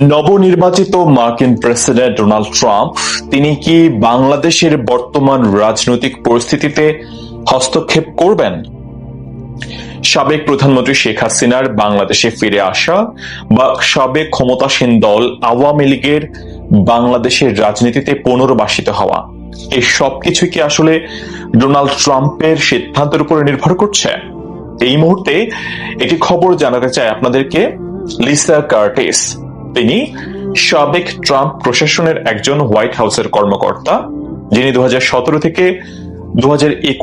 নবনির্বাচিত মার্কিন president Donald Trump, তিনি কি বাংলাদেশের বর্তমান রাজনৈতিক পরিস্থিতিতে হস্তক্ষেপ করবেন? সাবেক প্রধানমন্ত্রী শেখ হাসিনার বাংলাদেশে ফিরে আসা বা সাবেক ক্ষমতাসীন দল আওয়ামী লীগের বাংলাদেশের রাজনীতিতে পুনর্বাসিত হওয়া, এই সবকিছু কি আসলে ডোনাল্ড ট্রাম্পের সিদ্ধান্তের উপরে নির্ভর করছে? এই মুহূর্তে একটি খবর জানাতে চাই আপনাদেরকে, লিসা কার্টিস। তিনি সাবেক ট্রাম্প প্রশাসনের একজন হোয়াইট হাউসের কর্মকর্তা, যিনি দু থেকে দু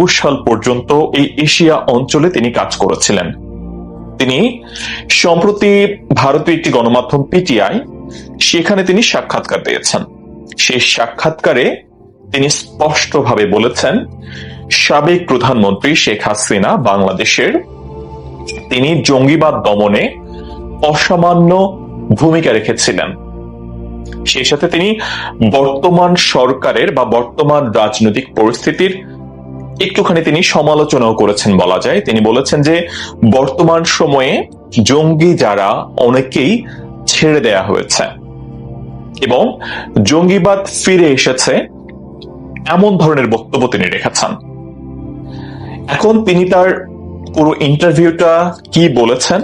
সাল পর্যন্ত এই এশিয়া অঞ্চলে তিনি কাজ করেছিলেন। তিনি সম্প্রতি ভারতীয় একটি গণমাধ্যম পিটিআই, সেখানে তিনি সাক্ষাৎকার দিয়েছেন সেই সাক্ষাৎকারে তিনি স্পষ্টভাবে বলেছেন, সাবেক প্রধানমন্ত্রী শেখ হাসিনা বাংলাদেশের, তিনি জঙ্গিবাদ দমনে অসামান্য ভূমিকা রেখেছিলেন। সেই সাথে তিনি বর্তমান সরকারের বা বর্তমান রাজনৈতিক পরিস্থিতির একটুখানি তিনি সমালোচনাও করেছেন বলা যায়। তিনি বলেছেন যে, বর্তমান সময়ে জঙ্গি যারা, অনেকেই ছেড়ে দেয়া হয়েছে। এবং জঙ্গিবাদ ফিরে এসেছে এমন ধরনের বক্তব্য তিনি রেখেছেন। এখন তিনি তার পুরো ইন্টারভিউটা কি বলেছেন,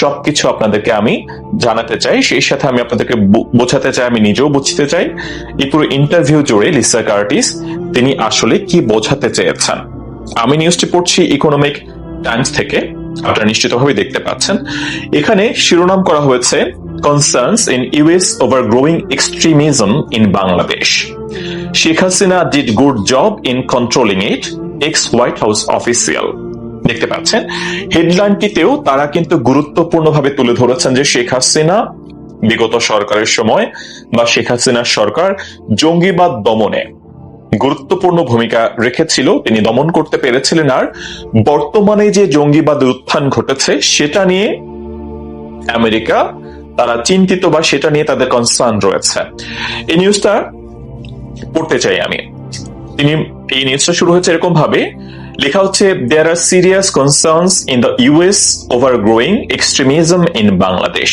সবকিছু আপনাদেরকে আমি জানাতে চাই। সেই সাথে আমি আপনাদেরকে বোঝাতে চাই, আমি নিজেও বুঝতে চাই। এই পুরো ইন্টারভিউ জুড়ে লিসা কার্টিস তিনি আসলে কি বোঝাতে চেয়েছেন। আমি নিউজটি পড়ছি ইকোনমিক টাইমস থেকে, আপনারা নিশ্চিতভাবে দেখতে পাচ্ছেন। এখানে শিরোনাম করা হয়েছে concerns in US over growing extremism in Bangladesh Sheikh Hasina did good job in controlling it ex White House official দেখতে পাচ্ছেন। হেডলাইনটিতেও তারা কিন্তু গুরুত্বপূর্ণভাবে তুলে ধরেছেন যে শেখ হাসিনা বিগত সরকারের সময় বা শেখ হাসিনার সরকার জঙ্গিবাদ দমনে গুরুত্বপূর্ণ ভূমিকা রেখেছিল, তিনি দমন করতে পেরেছিলেন। আর বর্তমানে যে জঙ্গিবাদের উত্থান ঘটেছে, সেটা নিয়ে আমেরিকা তারা চিন্তিত বা সেটা নিয়ে তাদের কনসার্ন রয়েছে। এই নিউজটা পড়তে চাই আমি। তিনি, এই নিউজটা শুরু হয়েছে এরকম ভাবে লেখা হচ্ছে there are serious concerns in the US over growing extremism in Bangladesh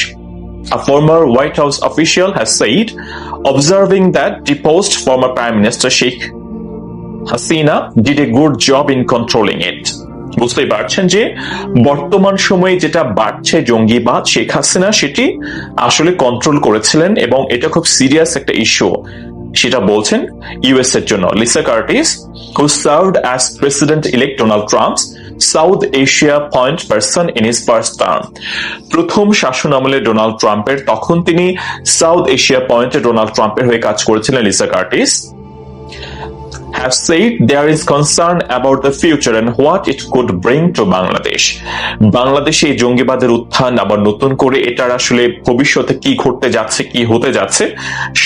A former White House official has said, observing that deposed former Prime Minister Sheikh Hasina did a good job in controlling it. বুঝতেই পারছেন যে বর্তমান সময়ে যেটা বাড়ছে জঙ্গিবাদ শেখ হাসিনা সেটি আসলে কন্ট্রোল করেছিলেন এবং এটা খুব সিরিয়াস একটা ইস্যু সেটা বলছেন ইউএস এর জন্য। Lisa Curtis who served as president elect Donald Trump South Asia point person in his first term প্রথম শাসন আমলে ডোনাল্ড ট্রাম্পের তখন তিনি সাউথ এশিয়া পয়েন্টে ডোনাল্ড ট্রাম্পের হয়ে কাজ করেছিলেন Lisa Curtis have said there is concern about the future and what it could bring to Bangladesh. বাংলাদেশে এই জঙ্গিবাদের উত্থান আবার নতুন করে এটার আসলে ভবিষ্যতে কি ঘটতে যাচ্ছে কি হতে যাচ্ছে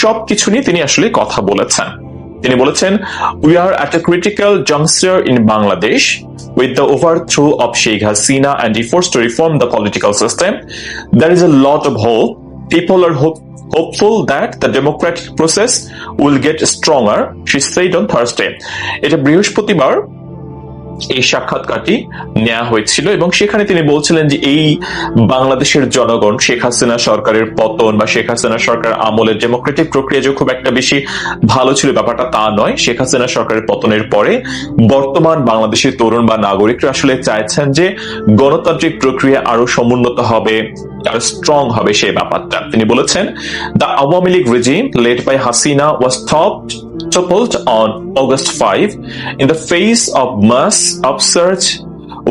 সবকিছু নিয়ে তিনি আসলে কথা বলেছেন তিনি বলেছেন we are at a critical juncture in Bangladesh with the overthrow of Sheikh Hasina and efforts to reform the political system. There is a lot of hope. People are hope hopeful that the democratic process will get stronger, she said on Thursday. এটা বৃহস্পতিবার এই সাক্ষাৎকারটি নেওয়া হয়েছিল এবং সেখানে তিনি বলছিলেন যে এই বাংলাদেশের জনগণ, শেখ হাসিনা সরকারের পতন বা শেখ হাসিনা সরকার আমলের ডেমোক্রেটিক প্রক্রিয়া যে খুব একটা বেশি ভালো ছিল, ব্যাপারটা তা নয়। শেখ হাসিনা সরকারের পতনের পরে বর্তমান বাংলাদেশের তরুণ বা নাগরিকরা আসলে চাইছেন যে গণতান্ত্রিক প্রক্রিয়া আরও সমুন্নত হবে, আরও স্ট্রং হবে সেই ব্যাপারটা। তিনি বলেছেন the Awami League regime led by Hasina was topped toppled on August 5 in the face of mass upsurge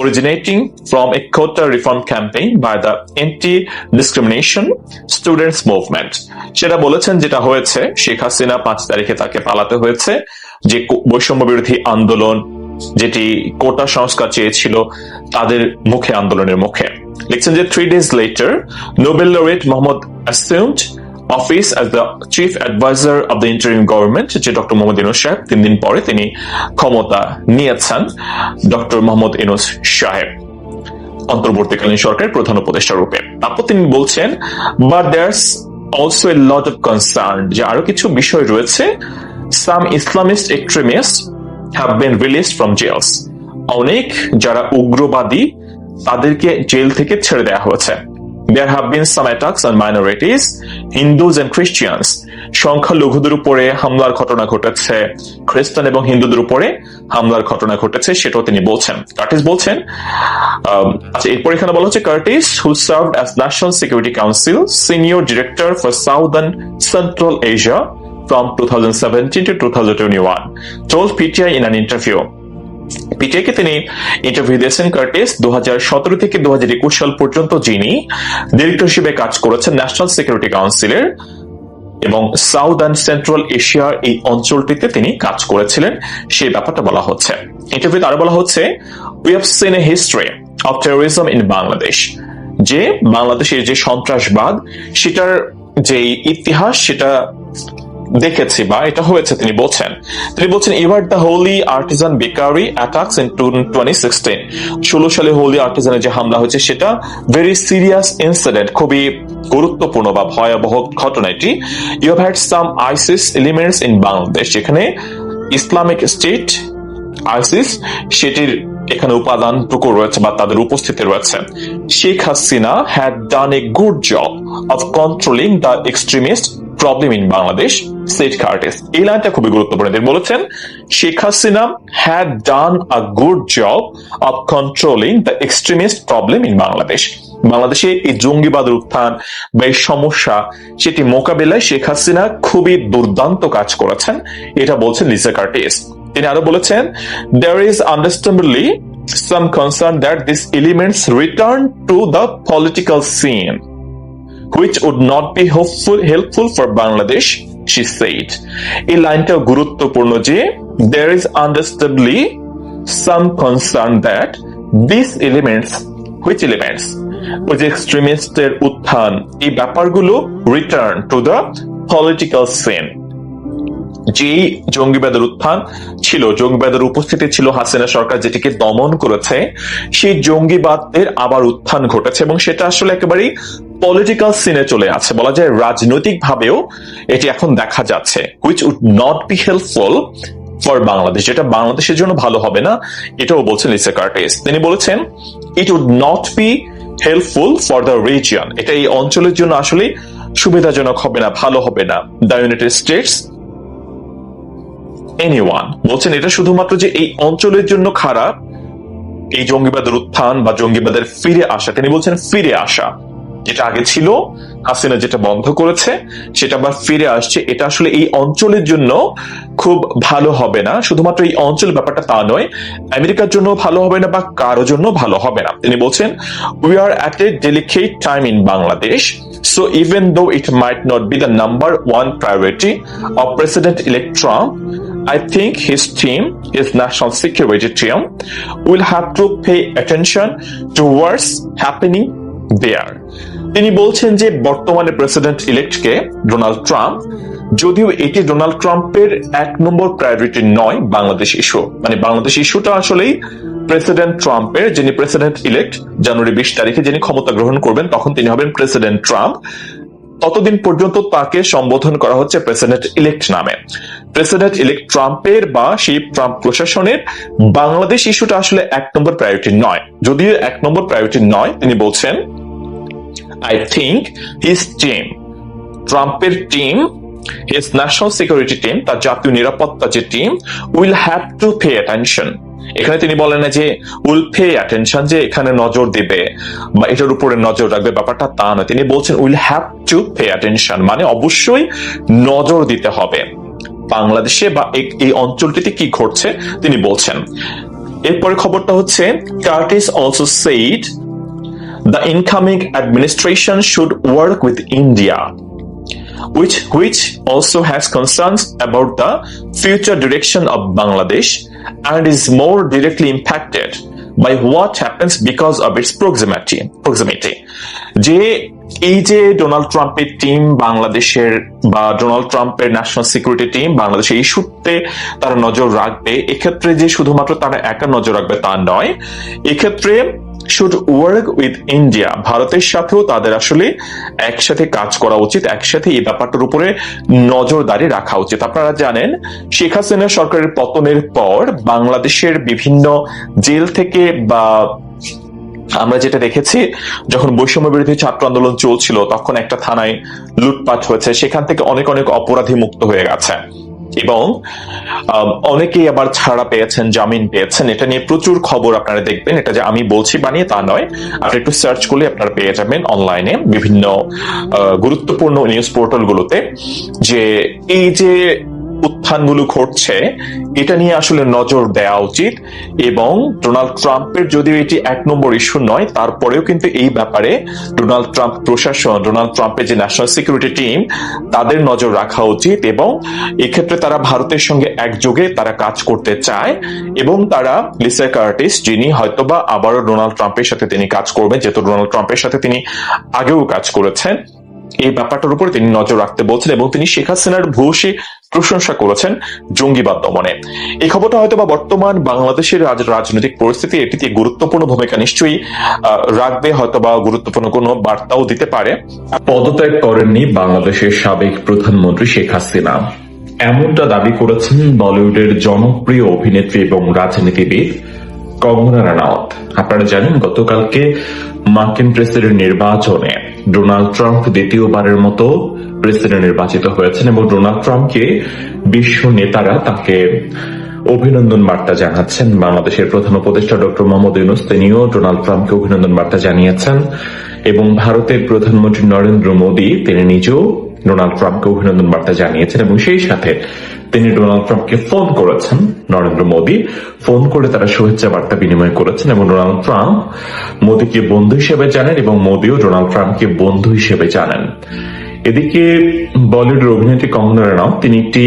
originating from a quota reform campaign by the anti-discrimination students movement সেটা বলেছেন যেটা হয়েছে শেখ হাসিনা পাঁচ তারিখে তাকে পালাতে হয়েছে যে বৈষম্য বিরোধী আন্দোলন যেটি কোটা সংস্কার চেয়েছিল তাদের মুখে আন্দোলনের মুখে লিখছেন যে three days later Nobel laureate Mohammad assumed office as the chief adviser of the interim government যে ডক্টর মোহাম্মদ ইনুস সাহেব তিন দিন পরে তিনি ক্ষমতা নিয়েছেন ডক্টর মোহাম্মদ ইনুস সাহেব অন্তর্বর্তীকালীন সরকারের প্রধান উপদেষ্টা রূপে। তারপর তিনি বলছেন but there's also a lot of concern যে আরও কিছু বিষয় রয়েছে। Some Islamist extremists have been release from jails অনেক যারা উগ্রবাদী তাদেরকে জেল থেকে ছেড়ে দেওয়া হয়েছে। There have been some attacks on minorities, Hindus and Christians. সংখ্যালঘুদের উপরে হামলার ঘটনা ঘটেছে খ্রিস্টান এবং হিন্দুদের উপরে হামলার ঘটনা ঘটেছে সেটাও তিনি বলছেন। কার্টিস বলছেন আচ্ছা এরপর এখানে বলা হচ্ছে Curtis who serve as National Security Council senior director for southern central Asia from 2017 to 2021 told PTI in an interview PTI কে তিনি ইন্টারভিউ দিয়েছেন কার্টিস দু থেকে দু সাল পর্যন্ত যিনি ডিরেক্টর হিসেবে কাজ করেছেন ন্যাশনাল সিকিউরিটি কাউন্সিলের এবং সাউথ অ্যান্ড সেন্ট্রাল এশিয়ার এই অঞ্চলটিতে তিনি কাজ করেছিলেন। সেই ব্যাপারটা বলা হচ্ছে। ইন্টারভিউতে আরও বলা হচ্ছে we have seen a history of terrorism in Bangladesh যে বাংলাদেশের যে সন্ত্রাসবাদ, সেটার যে ইতিহাস, সেটা দেখেছি বা এটা হয়েছে তিনি বলছেন। তিনি বলছেন, এবার the Holey Artisan Bakery attacks in twenty sixteen. ষোলো সালে হোলি আর্টিজানের যে হামলা হয়েছে, সেটা ভেরি সিরিয়াস ইনসিডেন্ট খুবই গুরুত্বপূর্ণ বা ভয়াবহ ঘটনা এটি। You had some ISIS elements in Bangladesh যেখানে ইসলামিক স্টেট আইসিস সেটির এখানে উপাদান টুকু রয়েছে বা তাদের উপস্থিতি রয়েছে। Sheikh Hasina had done a good job of controlling the extremist problem in Bangladesh said Curtis এই লাইনটা খুবই গুরুত্বপূর্ণ। তিনি বলেছেন, Sheikh Hasina had done a good job of controlling the extremist problem in Bangladesh বাংলাদেশে এই জঙ্গিবাদের উত্থান বা এই সমস্যা সেটি মোকাবেলায় শেখ হাসিনা খুবই দুর্দান্ত কাজ করেছেন। এটা বলছেন লিসা কার্টিস। তিনি আরও বলেছেন there is understandably some concern that these elements return to the political scene. Which would not be helpful, helpful for Bangladesh, she said. এই লাইনটা গুরুত্বপূর্ণ যে there is understandably some concern that these elements, which elements? ওই যে এক্সট্রিমিস্টের উত্থান এই ব্যাপারগুলো return to the political scene যেই জঙ্গিবাদের উত্থান ছিল জঙ্গিবাদের উপস্থিতি ছিল হাসিনা সরকার যেটিকে দমন করেছে সেই জঙ্গিবাদের আবার উত্থান ঘটেছে এবং সেটা আসলে একেবারেই পলিটিক্যাল সিনে চলে আছে বলা যায় রাজনৈতিক ভাবেও এটি এখন দেখা যাচ্ছে which would not be helpful for Bangladesh যেটা বাংলাদেশের জন্য ভালো হবে না, এটাও বলছেন লিসা কার্টিস তিনি বলেছেন it would not be helpful for the region এটা এই অঞ্চলের জন্য আসলে সুবিধাজনক হবে না, ভালো হবে না। দ্য ইউনাইটেড স্টেটস এনিওয়ান বলছেন, এটা শুধুমাত্র যে এই অঞ্চলের জন্য খারাপ, এই জঙ্গিবাদের উত্থান বা জঙ্গিবাদের ফিরে আসা। তিনি বলছেন, ফিরে আসা। যেটা আগে ছিল হাসিনা যেটা বন্ধ করেছে সেটা আবার ফিরে আসছে। এটা আসলে এই অঞ্চলের জন্য খুব ভালো হবে না। শুধুমাত্র এই অঞ্চল ব্যাপারটা তা নয় আমেরিকার জন্য ভালো হবে না বা কারও জন্য ভালো হবে না। তিনি বলছেন we are at a delicate time in Bangladesh so even though it might not be the number one priority of president elect Trump I think his team, his national security will have to pay attention to what's happening there. তিনি বলছেন যে বর্তমানে president ইলেক্টকে Donald Trump যদিও এটি Donald ট্রাম্পের এক নম্বর priority নয় Bangladesh issue মানে বাংলাদেশ ইস্যুটা আসলেই প্রেসিডেন্ট ট্রাম্পের যিনি প্রেসিডেন্ট ইলেক্ট জানুয়ারি বিশ তারিখে যিনি ক্ষমতা গ্রহণ করবেন, তখন তিনি হবেন প্রেসিডেন্ট ট্রাম্প ততদিন পর্যন্ত তাকে সম্বোধন করা হচ্ছে প্রেসিডেন্ট ইলেক্ট নামে। প্রেসিডেন্ট ইলেক্ট ট্রাম্পের বা সেই ট্রাম্প প্রশাসনের বাংলাদেশ ইস্যুটা আসলে এক নম্বর প্রায়োরিটি নয়। যদিও এক নম্বর প্রায়োরিটি নয়, তিনি বলছেন আই থিঙ্ক হিজ টিম ট্রাম্পের team his national security team তার জাতীয় নিরাপত্তা যে team will have to pay attention এখানে তিনি বলেন না যে উইল পে অ্যাটেনশন যে এখানে নজর দিবে বা এটার উপরে নজর রাখবে, ব্যাপারটা তা নয়। তিনি বলছেন will have to pay attention মানে অবশ্যই নজর দিতে হবে। বাংলাদেশে বা এই- অঞ্চলটিতে কি ঘটছে তিনি বলছেন এরপরে খবরটা হচ্ছে Curtis also said the incoming administration should work with India which which also has concerns about the future direction of Bangladesh and is more directly impacted by what happens because of its proximity proximity যে এই যে Donald ট্রাম্পের team বাংলাদেশের বা Donald ট্রাম্পের national security team বাংলাদেশের ইস্যুতে তারা নজর রাখবে, এক্ষেত্রে যে শুধুমাত্র তারা একা নজর রাখবে তা নয়, এক্ষেত্রে শুড ওয়ার্ক উইথ ইন্ডিয়া ভারতের সাথেও তাদের আসলে একসাথে কাজ করা উচিত, একসাথে এই ব্যাপারটার উপরে নজরদারি রাখা উচিত। আপনারা জানেন, শেখ হাসিনা সরকারের পতনের পর বাংলাদেশের বিভিন্ন জেল থেকে বা আমরা যেটা দেখেছি, যখন বৈষম্য বিরোধী ছাত্র আন্দোলন চলছিল, তখন একটা থানায় লুটপাট হয়েছে, সেখান থেকে অনেক অনেক অপরাধী মুক্ত হয়ে গেছে। এবং অনেকেই আবার ছাড়া পেয়েছেন, জামিন পেয়েছেন। এটা নিয়ে প্রচুর খবর আপনারা দেখবেন। এটা যে আমি বলছি বানিয়ে তা নয়। আপনি একটু সার্চ করলে আপনারা পেয়ে যাবেন অনলাইনে বিভিন্ন গুরুত্বপূর্ণ নিউজ পোর্টালগুলোতে যে এই যে উত্থানগুলো ঘটছে, এটা নিয়ে আসলে নজর দেওয়া উচিত এবং ডোনাল্ড ট্রাম্পের যদিও এটি এক নম্বর ইস্যু নয়, তারপরেও কিন্তু এই ব্যাপারে ডোনাল্ড ট্রাম্প প্রশাসন, ডোনাল্ড ট্রাম্পের যে ন্যাশনাল সিকিউরিটি টিম, তাদের নজর রাখা উচিত এবং এক্ষেত্রে তারা ভারতের সঙ্গে একযোগে তারা কাজ করতে চায় এবং তারা লিসা কার্টিস, যিনি হয়তোবা আবারও ডোনাল্ড ট্রাম্পের সাথে তিনি কাজ করবেন, যেহেতু ডোনাল্ড ট্রাম্পের সাথে তিনি আগেও কাজ করেছেন। এই ব্যাপারটার উপর তিনি নজর রাখতে বলছেন এবং তিনি শেখ হাসিনার ভূয়সী প্রশংসা করেছেন জঙ্গিবাদ দমনে। এই খবরটা হয়তো বা বর্তমান বাংলাদেশের রাজনৈতিক পরিস্থিতি, এটিতে গুরুত্বপূর্ণ ভূমিকা নিশ্চয়ই রাখবে হয়তো বা গুরুত্বপূর্ণ কোনো বার্তাও দিতে পারে। পদত্যাগ করেননি বাংলাদেশের সাবেক প্রধানমন্ত্রী শেখ হাসিনা। এমনটা দাবি করেছেন বলিউডের জনপ্রিয় অভিনেত্রী এবং রাজনীতিবিদ কঙ্গনা রানাওয়াত আপনারা জানেন, গতকালকে মার্কিন প্রেসিডেন্ট নির্বাচনে ডোনাল্ড ট্রাম্প দ্বিতীয়বারের মতো প্রেসিডেন্ট নির্বাচিত হয়েছেন এবং ডোনাল্ড ট্রাম্পকে বিশ্ব নেতারা তাকে অভিনন্দন বার্তা জানাচ্ছেন। বাংলাদেশের প্রধান উপদেষ্টা ডক্টর মোহাম্মদ ইউনুস, তিনিও ডোনাল্ড ট্রাম্পকে অভিনন্দন বার্তা জানিয়েছেন এবং ভারতের প্রধানমন্ত্রী নরেন্দ্র মোদী, তিনি নিজেও ডোনাল্ড ট্রাম্পকে অভিনন্দন বার্তা জানিয়েছেন এবং সেই সাথে তিনি ডোনাল্ড ট্রাম্পকে ফোন করেছেন, নরেন্দ্র মোদী ফোন করে তারা শুভেচ্ছা বার্তা বিনিময় করেছেন এবং ডোনাল্ড ট্রাম্প মোদীকে বন্ধু হিসেবে জানেন এবং মোদীও ডোনাল্ড ট্রাম্পকে বন্ধু হিসেবে জানেন। এদিকে বলিউডের অভিনেত্রী কঙ্গনা রানাও তিনি একটি